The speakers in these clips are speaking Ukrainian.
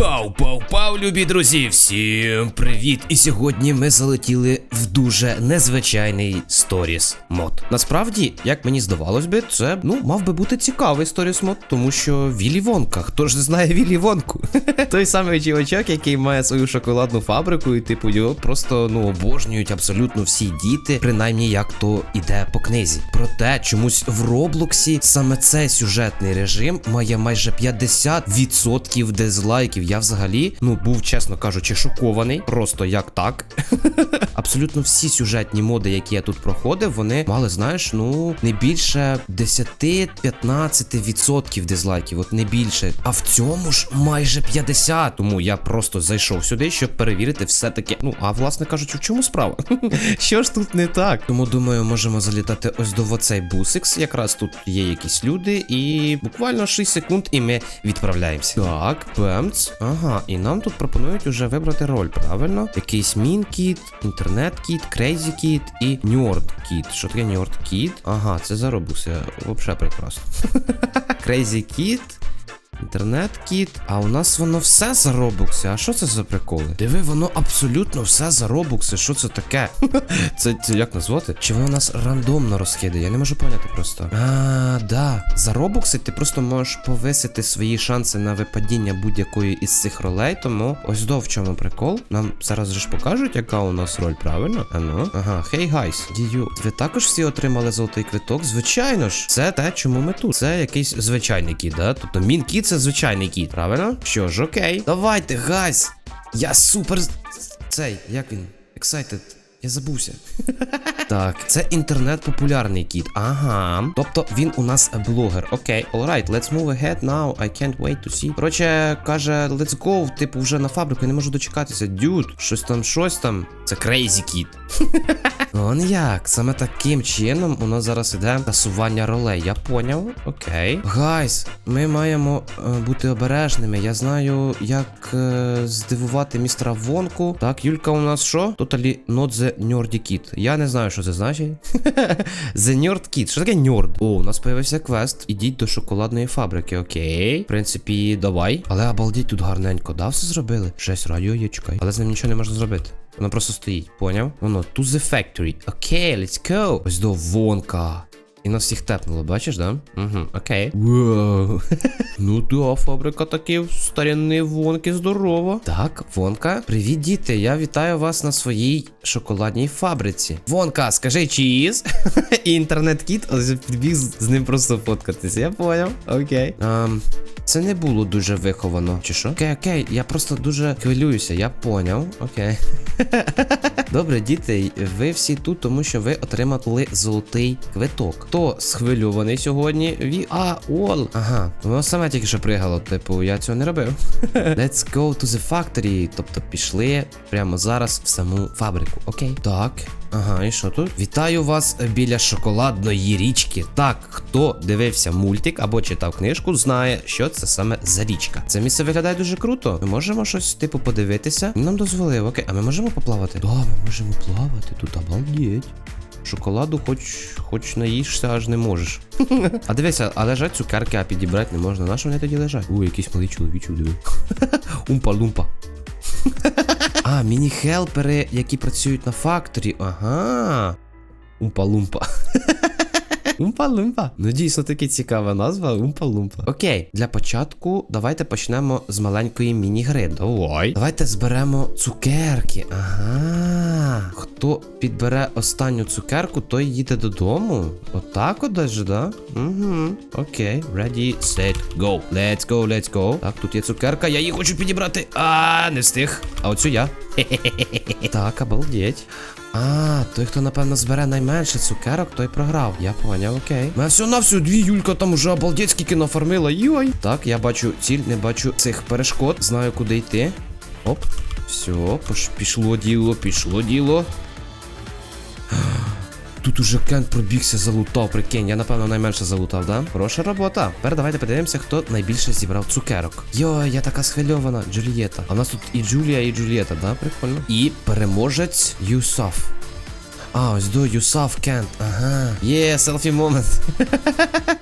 Пау, пау, пау, любі друзі! Всім привіт! І сьогодні ми залетіли в дуже незвичайний сторіс мод. Насправді, як мені здавалось би, це ну мав би бути цікавий сторіс мод, тому що Віллі Вонка. Хто ж не знає Віллі Вонку? Той самий чувачок, який має свою шоколадну фабрику, і типу його просто ну обожнюють абсолютно всі діти, принаймні як то іде по книзі. Проте чомусь в Роблоксі саме цей сюжетний режим має майже 50% дизлайків. Я взагалі, ну був, чесно кажучи, шокований. Просто як так. Абсолютно всі сюжетні моди, які я тут проходив, вони мали, знаєш, ну не більше 10-15% дизлайків, от не більше. А в цьому ж майже 50. Тому я просто зайшов сюди, щоб перевірити все таки. Ну, а власне кажучи, в чому справа? Що ж тут не так? Тому думаю, можемо залітати ось до оцей бусикс. Якраз тут є якісь люди, і буквально 6 секунд, і ми відправляємося. Так, бемц. Ага, і нам тут пропонують уже вибрати роль, правильно? Якийсь мінкіт, інтернет-кіт, крейзі-кіт і ньорд-кіт. Що таке ньорд-кіт? Ага, це заробився. Взагалі прекрасно. Крейзі-кіт. Інтернет-кіт, а у нас воно все за робокси. А що це за приколи? Диви, воно абсолютно все за робокси. Що це таке? це, це як назвати? Чи воно нас рандомно розкидає? Я не можу поняти просто. А, да. За робокси ти просто можеш повисити свої шанси на випадіння будь-якої із цих ролей. Тому ось до в чому прикол. Нам зараз же ж покажуть, яка у нас роль, правильно? А ну. Ага, хей гайс. Дію. Ви також всі отримали золотий квиток? Звичайно ж, це те, чому ми тут. Це якийсь звичайний кіт, да? Тобто мін кіт це звичайний кіт, правильно? Що ж, окей. Давайте, гайс. Я супер. Цей, як він? Excited. Я забувся. Так, це інтернет-популярний кіт. Ага. Тобто він у нас блогер. Окей, alright, let's move ahead now. I can't wait to see. Коротше, каже, let's go, типу, вже на фабрику, я не можу дочекатися. Дюд, щось там, щось там. Це crazy кіт. Он як? Саме таким чином у нас зараз іде тасування ролей. Я поняв. Окей. Гайс, ми маємо е, бути обережними. Я знаю, як е, здивувати містера Вонку. Так, Юлька у нас що? Totally not kid. Я не знаю, що це значить. the nerd kid. Що таке Ньорд? О, у нас появився квест. Ідіть до шоколадної фабрики. Окей. В принципі, давай. Але обалдіть тут гарненько. Да, все зробили? Жесть, радіо є, чекай. Але з ним нічого не можна зробити. Воно просто стоїть, поняв? Воно to the factory. Окей, let's go. Ось до вонка. І нас всіх тепнуло, бачиш, да? Угу, окей. Вау. ну да, фабрика таки старинні вонки здорова. Так, Вонка. Привіт, діти. Я вітаю вас на своїй шоколадній фабриці. Вонка, скажи чіз. І інтернет-кіт, підбіг з ним просто фоткатись. Я поняв. Окей. Um, це не було дуже виховано, чи що? Окей, окей, я просто дуже хвилююся, я поняв. Окей. Добре, діти, ви всі тут, тому що ви отримали золотий квиток. Хто схвильований сьогодні? Ві. А, ол. Ага, воно саме тільки що пригало. Типу, я цього не робив. Let's go to the factory. Тобто пішли прямо зараз в саму фабрику. Окей. Так. Ага, і що тут? Вітаю вас біля шоколадної річки. Так, хто дивився мультик або читав книжку, знає, що це саме за річка. Це місце виглядає дуже круто. Ми можемо щось, типу, подивитися. Нам дозволив, окей, а ми можемо поплавати? Да, ми можемо плавати тут, обалдеть. Шоколаду хоч хоч наїшся, аж не можеш. а дивися, а лежать цукерки, а підібрати не можна. На що вони тоді лежать? У, якийсь малий чоловічок диви. Умпа-лумпа. А, міні-хелпери, які працюють на факторі. Ага. Умпа-лумпа. Умпа-лумпа. Ну, дійсно таки цікава назва. Умпа-лумпа. Окей, для початку давайте почнемо з маленької міні-гри. Давай. Давайте зберемо цукерки. Ага. Хто підбере останню цукерку, той їде додому. Отак от даже, да? Угу. Окей. Ready, set, go. Let's go, let's go. Так, тут є цукерка, я її хочу підібрати. А, не встиг. А оцю я. Так, обалдеть. А, той, хто, напевно, збере найменше цукерок, той програв. Я поняв, окей. Мене все на всю дві Юлька там уже обалдеть скільки нафармила. Йой. Так, я бачу ціль, не бачу цих перешкод. Знаю, куди йти. Оп. Все, пішло діло, пішло діло. Тут уже Кент пробігся, залутав, прикинь. Я, напевно, найменше залутав, да? Хороша робота. Тепер давайте подивимося, хто найбільше зібрав цукерок. Йой, я така схвильована. Джулієта. А у нас тут і Джулія, і Джулієта, да? Прикольно. І переможець Юсаф. А, ось до Юсаф Кент. Ага. Є, селфі момент.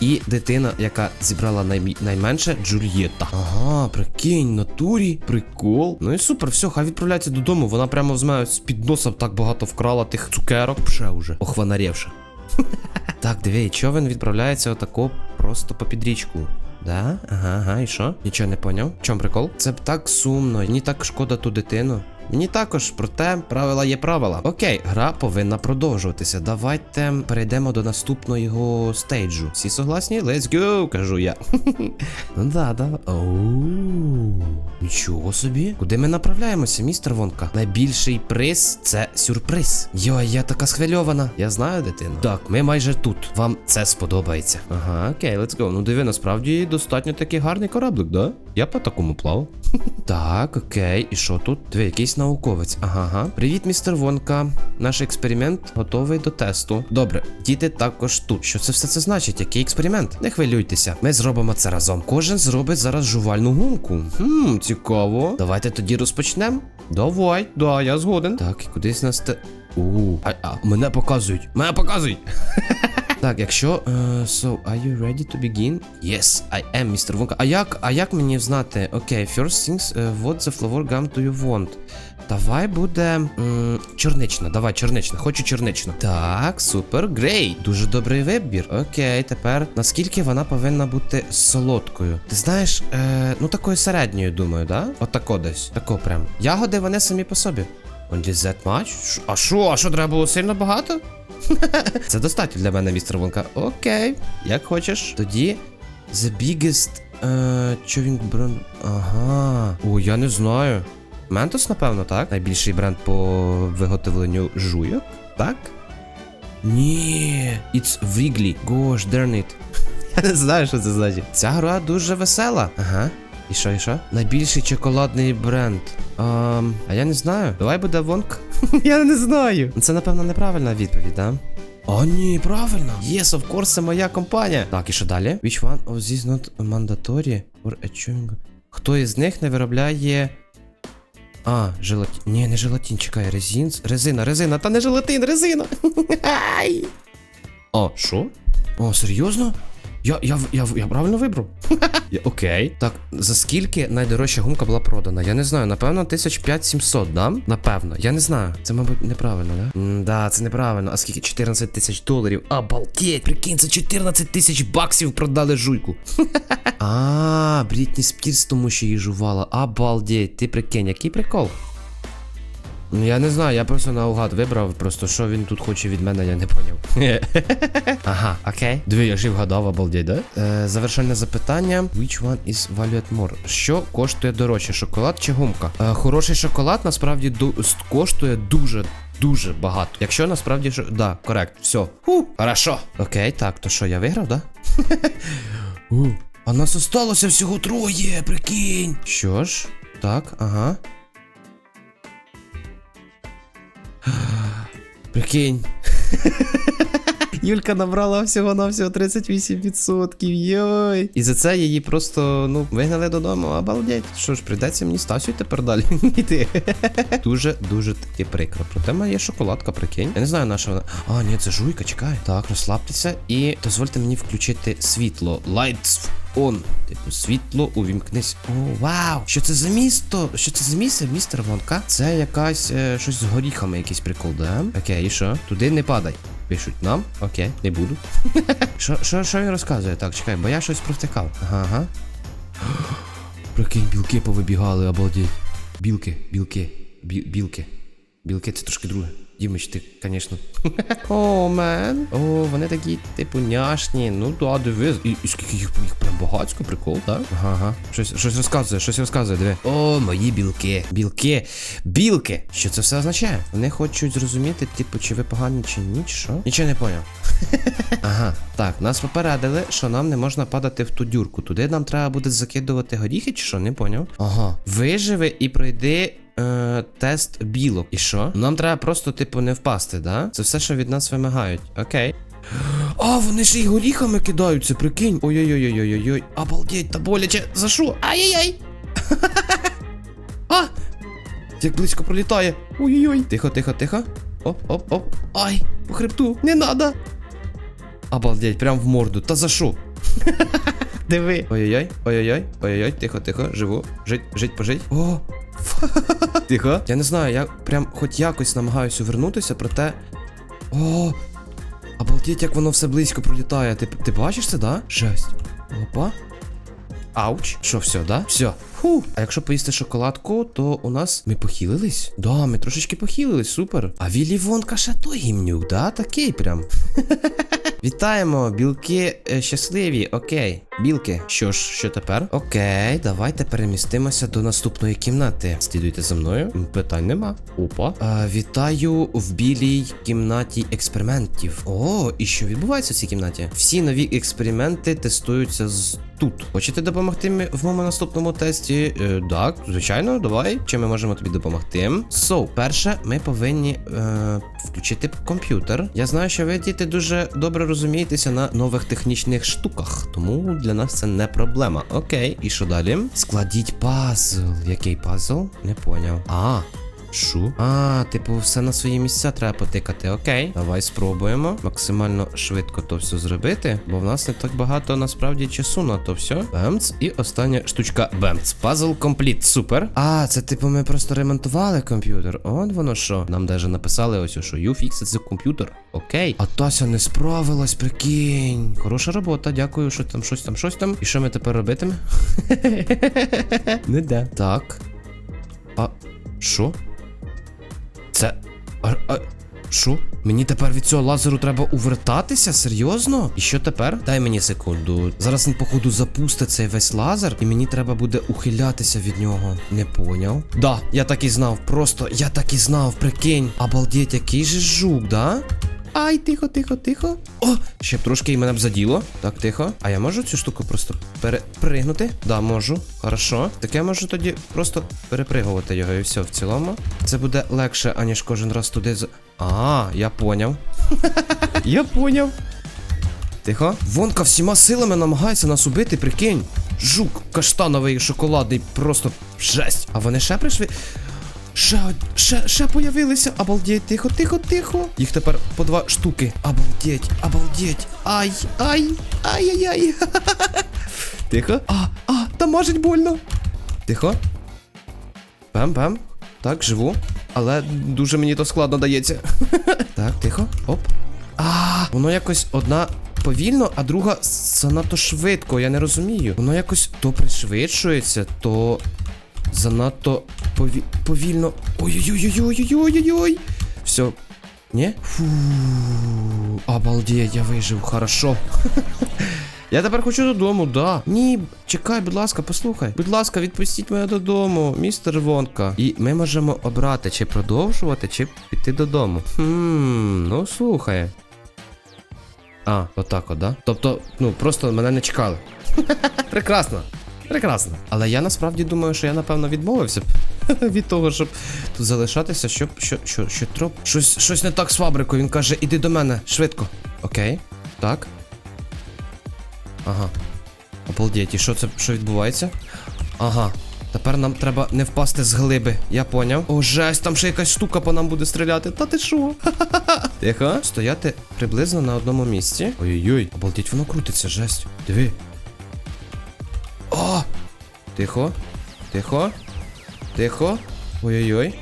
І дитина, яка зібрала най... найменше, Джульєта. Ага, прикинь, натурі. Прикол. Ну і супер, все, хай відправляється додому. Вона прямо з мене з під носа так багато вкрала тих цукерок. Пше уже. Охванарєвша. Так, диви, човен відправляється отако просто по підрічку. Да? Ага, ага, і що? Нічого не поняв. В чому прикол? Це б так сумно, мені так шкода ту дитину. Мені також, проте правила є правила. Окей, гра повинна продовжуватися. Давайте перейдемо до наступного стейджу. Всі согласні? Let's go, кажу я. ну да, да. Оу, нічого собі. Куди ми направляємося, містер Вонка? Найбільший приз це сюрприз. Йой, я така схвильована. Я знаю дитину. Так, ми майже тут. Вам це сподобається. Ага, окей, let's go. Ну диви, насправді достатньо такий гарний кораблик, да? Я по такому плавав. Так, окей, і що тут? Диви, якийсь науковець. Ага, ага. Привіт, містер Вонка. Наш експеримент готовий до тесту. Добре, діти також тут. Що це все це значить? Який експеримент? Не хвилюйтеся. Ми зробимо це разом. Кожен зробить зараз жувальну гумку. Хм, цікаво. Давайте тоді розпочнемо. Давай, да, я згоден. Так, і кудись нас те. У, а, а, мене показують. Мене показують. Так, якщо. Uh, so, are you ready to begin? Yes, I am, Mr. Wonka. А як, а як мені знати? Окей, first things, uh, what the flower gum do you want? Давай буде. м, чорнична, давай, чорнична, хочу чорничну. Так, супер, грей. Дуже добрий вибір. Окей, тепер наскільки вона повинна бути солодкою? Ти знаєш, е, ну такою середньою, думаю, да? Отако десь. Тако прям. Ягоди вони самі по собі. Only that much? А що? А що треба було сильно багато? Це достатньо для мене, містер Вонка. Окей, як хочеш. Тоді The biggest uh, chewing brand. Ага. О, я не знаю. Ментос, напевно, так? Найбільший бренд по виготовленню жуйок, так? Ні, it's Wrigley. Gosh, darn it. Я не знаю, що це значить. Ця гра дуже весела. Ага. І що, і що? Найбільший чоколадний бренд. Um, а я не знаю. Давай буде Вонк. я не знаю. Це, напевно, неправильна відповідь, так? О, ні, правильно. Yes, of course, це моя компанія. Так, і що далі? Which one of these not mandatory for a chewing? Хто із них не виробляє. А, желатин. Ні, не желатин, чекай, резин. Резина, резина, та не желатин, резина. Ай. О, що? О, серйозно? Я, я, я, я правильно вибрав? Окей. Так, за скільки найдорожча гумка була продана? Я не знаю, напевно, 1500, да? Напевно, я не знаю. Це, мабуть, неправильно, да? М, да, це неправильно. А скільки? 14 тисяч доларів. Обалдеть, прикинь, це 14 тисяч баксів продали жуйку. А, Брітні Спірс тому що її жувала. Обалдеть, ти прикинь, який прикол? Ну, Я не знаю, я просто наугад вибрав, просто що він тут хоче від мене, я не поняв. ага, окей. Диви, я ж і вгадав, обалдеть, да? Е, завершальне запитання. Which one is valued more? Що коштує дорожче, шоколад чи гумка? Е, хороший шоколад насправді коштує дуже. Дуже багато. Якщо насправді що. Да, корект, все. Ху, хорошо. Окей, так, то що, я виграв, да? А нас осталося всього троє, прикинь. Що ж? Так, ага. Прикинь. Юлька набрала всього на всього 38%. Йой. І за це її просто, ну, вигнали додому. Обалдеть. Що ж, прийдеться мені Стасю тепер далі йти. Дуже, дуже таки прикро. Проте моя шоколадка, прикинь. Я не знаю, на що вона. А, ні, це жуйка, чекай. Так, розслабтеся і дозвольте мені включити світло. Lights on. Типу, світло, увімкнись. О, вау! Що це за місто? Що це за місце, містер Вонка? Це якась е, щось з горіхами, якийсь прикол, да? Окей, і що? Туди не падай. Пишуть нам, окей, не буду. Що, що, що він розказує? Так, чекай, бо я щось провтикав. Ага, ага. Прикинь, білки повибігали, обалдеть. Білки, білки, бі, білки. Білки це трошки друге. Дімич, ти, звісно. О, мен. О, вони такі, типу, няшні. Ну да, диви. І, і скільки їх, їх прям багатько, прикол, так? Ага, ага. Щось, щось розказує, щось розказує, диви. О, мої білки. Білки. Білки. Що це все означає? Вони хочуть зрозуміти, типу, чи ви погані, чи ні, чи що? Нічого не поняв. Ага, так, нас попередили, що нам не можна падати в ту дюрку. Туди нам треба буде закидувати горіхи, чи що, не поняв? Ага. Виживи і пройди. Е, тест білок. І що? Нам треба просто, типу, не впасти, да? Це все, що від нас вимагають. Окей. А, вони ж і горіхами кидаються, прикинь. Ой-ой-ой-ой-ой-ой. Обалдеть, та боляче. За що? Ай-яй-яй. А! Як близько пролітає. Ой-ой-ой. Тихо, тихо, тихо. оп, оп, оп. Ай, по хребту, не надо. Обалдеть, прям в морду. Та за що? Диви. Ой-ой-ой, ой-ой-ой, ой-ой-ой, тихо, тихо, живу. Жить, жить, пожить. О! Тихо. Я не знаю, я прям хоч якось намагаюся вернутися, проте. О! Обалдеть, як воно все близько пролітає. Ти, ти бачиш це, да? Жесть. Опа. Ауч. Що, все, да? Все. Фу. А якщо поїсти шоколадку, то у нас ми похилились? Да, ми трошечки похилились, супер. А Віллі Вонка ще той гімнюк, да? Такий прям. Вітаємо, білки е, щасливі. Окей. Білки. Що ж, що тепер? Окей, давайте перемістимося до наступної кімнати. Слідуйте за мною. Питань нема. Опа. А, вітаю в білій кімнаті експериментів. О, і що відбувається в цій кімнаті? Всі нові експерименти тестуються з тут. Хочете допомогти в моєму наступному тесті? Е, так, звичайно, давай. Чим ми можемо тобі допомогти? So, перше, ми повинні е, включити комп'ютер. Я знаю, що ви діти дуже добре розумієтеся на нових технічних штуках, тому для нас це не проблема. Окей, і що далі? Складіть пазл. Який пазл? Не поняв. А. Шу? А, типу, все на свої місця треба потикати. Окей, давай спробуємо максимально швидко то все зробити, бо в нас не так багато насправді часу на то все. Бемц. І остання штучка Бемц. Пазл компліт. Супер. А, це типу ми просто ремонтували комп'ютер. От воно що. Нам даже написали ось, що you fixed the computer. Окей. А Тася не справилась, прикинь. Хороша робота, дякую, що там щось там, щось там. І що ми тепер робитиме? Не де. Так. А що? Це. А. а... Що? Мені тепер від цього лазеру треба увертатися? Серйозно? І що тепер? Дай мені секунду. Зараз він, походу, запустить цей весь лазер, і мені треба буде ухилятися від нього. Не поняв. Да, я так і знав. Просто я так і знав, прикинь. Обалдеть, який же жук, да? Ай, тихо, тихо, тихо. О, ще б трошки і мене б заділо. Так, тихо. А я можу цю штуку просто перепригнути? Да, можу. Хорошо. Так я можу тоді просто перепригувати його і все в цілому. Це буде легше, аніж кожен раз туди з. А, я поняв. Я поняв. Тихо. Вонка всіма силами намагається нас убити, прикинь. Жук каштановий шоколадний, просто жесть. А вони ще прийшли. Ще, ще, ще появилися. Обалдеть, тихо, тихо, тихо. Їх тепер по два штуки. Обалдеть, обалдеть. Ай, ай, ай-яй-яй. Тихо. А, а, там можуть больно. Тихо. Пем-пем. Так, живу. Але дуже мені то складно дається. Так, тихо. Оп. А, воно якось одна повільно, а друга занадто швидко. Я не розумію. Воно якось то пришвидшується, то занадто пові... повільно. Ой-ой-ой-ой-ой-ой-ой-ой. Все. Ні? Фу. Обалдеть, я вижив, хорошо. Я тепер хочу додому, да. Ні, чекай, будь ласка, послухай. Будь ласка, відпустіть мене додому, містер Вонка. І ми можемо обрати, чи продовжувати, чи піти додому. Хм, ну слухай. А, отак от, да? Тобто, ну, просто мене не чекали. Прекрасно. Прекрасно. Але я насправді думаю, що я напевно відмовився б від того, щоб тут залишатися, щоб що, що, що троп. Щось, щось не так з фабрикою. Він каже, іди до мене, швидко. Окей. Так. Ага. Обалдеть, і що це що відбувається? Ага. Тепер нам треба не впасти з глиби. Я поняв. О, жесть, там ще якась штука по нам буде стріляти. Та ти що? Тихо. Стояти приблизно на одному місці. Ой-ой-ой. Обалдеть, воно крутиться, жесть. Диви. Тихо. Тихо. Тихо. Ой-ой-ой.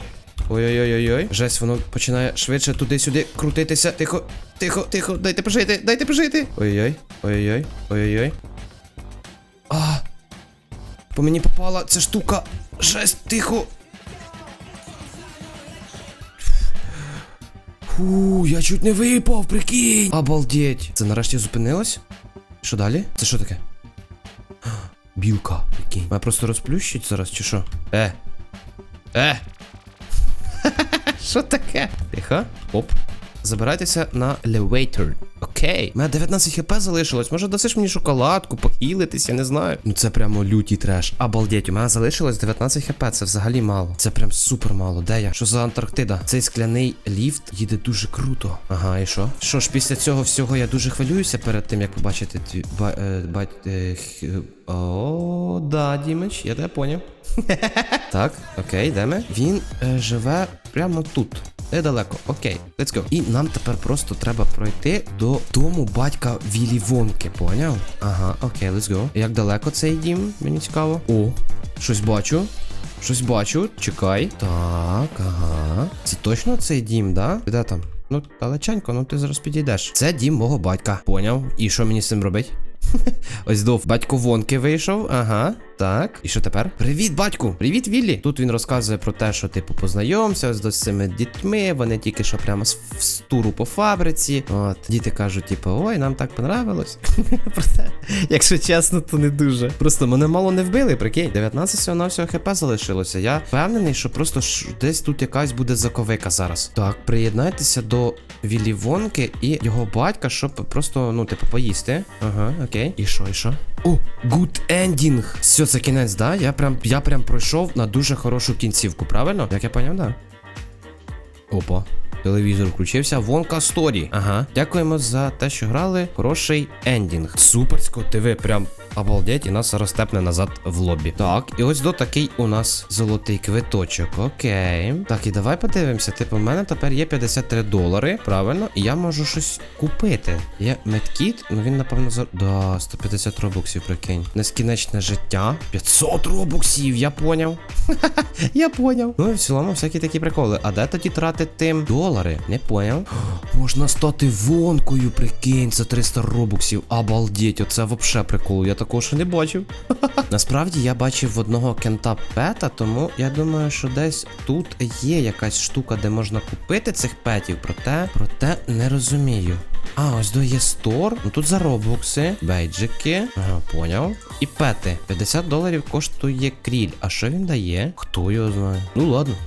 Ой-ой-ой-ой. Жесть, воно починає швидше туди-сюди крутитися. Тихо, тихо, тихо, дайте пожити, дайте пожити. Ой-ой, ой-ой, ой-ой. А! По мені попала ця штука. Жесть, тихо. Фу, я чуть не випав, прикинь. Обалдеть. Це нарешті зупинилось? Що далі? Це що таке? Білка, прикинь. Мене просто розплющить зараз, чи що? Е. Е. Що таке? Тихо. Оп. Забирайтеся на elevator. Окей. У мене 19 хп залишилось. Може дасиш мені шоколадку, похилитись, я не знаю. Ну це прямо лютий треш. Обалдеть, у мене залишилось 19 хп. Це взагалі мало. Це прям супер мало. Де я? Що за Антарктида? Цей скляний ліфт їде дуже круто. Ага, і що? Що ж, після цього всього я дуже хвилююся перед тим, як побачити твій ба, е, бать. Е, о, да, Дімич, я тебе поняв. Так, окей, де ми? Він е, живе прямо тут. Недалеко. Окей, let's go. І нам тепер просто треба пройти до дому батька Вілі Вонки, поняв? Ага, окей, let's go. Як далеко цей дім? Мені цікаво. О, щось бачу. Щось бачу, чекай. Так, ага. Це точно цей дім, да? Де там? Ну, далеченько, ну ти зараз підійдеш. Це дім мого батька. Поняв. І що мені з цим робить? Ось до батько Вонки вийшов. Ага. Так. І що тепер? Привіт, батьку! Привіт, Віллі! Тут він розказує про те, що типу познайомся з цими дітьми. Вони тільки що прямо з, з туру по фабриці. От, діти кажуть, типу, ой, нам так понравилось. Якщо чесно, то не дуже. Просто мене мало не вбили, прикинь. 19 всього на всього хп залишилося. Я впевнений, що просто десь тут якась буде заковика зараз. Так, приєднайтеся до Віллі Вонки і його батька, щоб просто, ну, типу, поїсти. Ага, окей. І що, і що? О, good ending. Все, це кінець, да? Я прям, я прям пройшов на дуже хорошу кінцівку, правильно? Як я поняв, да? Опа. Телевізор включився. Вонка Сторі. Ага. Дякуємо за те, що грали. Хороший ендінг. Суперсько, ти ви прям обалдеть, і нас зараз степне назад в лобі. Так, і ось до такий у нас золотий квиточок. Окей. Так, і давай подивимося. Типу, в мене тепер є 53 долари. Правильно, і я можу щось купити. Є медкіт, ну він, напевно, за. Да, 150 робоксів, прикинь. Нескінченне життя. 500 робоксів, я поняв. Я поняв. Ну і в цілому всякі такі приколи. А де тоді тратити долари? Не поняв. Можна стати вонкою, прикинь, за 300 робоксів. Обалдеть, оце вообще прикол. Я такого ще не бачив. Насправді я бачив одного кента пета, тому я думаю, що десь тут є якась штука, де можна купити цих петів, проте, проте не розумію. А, ось до є стор. Ну тут за робокси, бейджики. Ага, поняв. І пети. 50 доларів коштує кріль. А що він дає? Хто його знає? Ну ладно.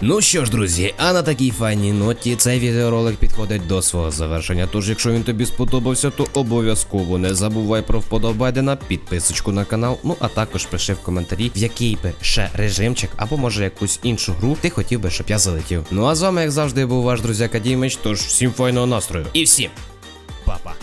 Ну що ж, друзі, а на такій файній ноті цей відеоролик підходить до свого завершення. Тож, якщо він тобі сподобався, то обов'язково не забувай про вподобайдена, підписочку на канал. Ну а також пиши в коментарі, в який би ще режимчик або може якусь іншу гру ти хотів би, щоб я залетів. Ну а з вами, як завжди, був ваш друзяка Дімич. Тож всім файного настрою і всім па-па.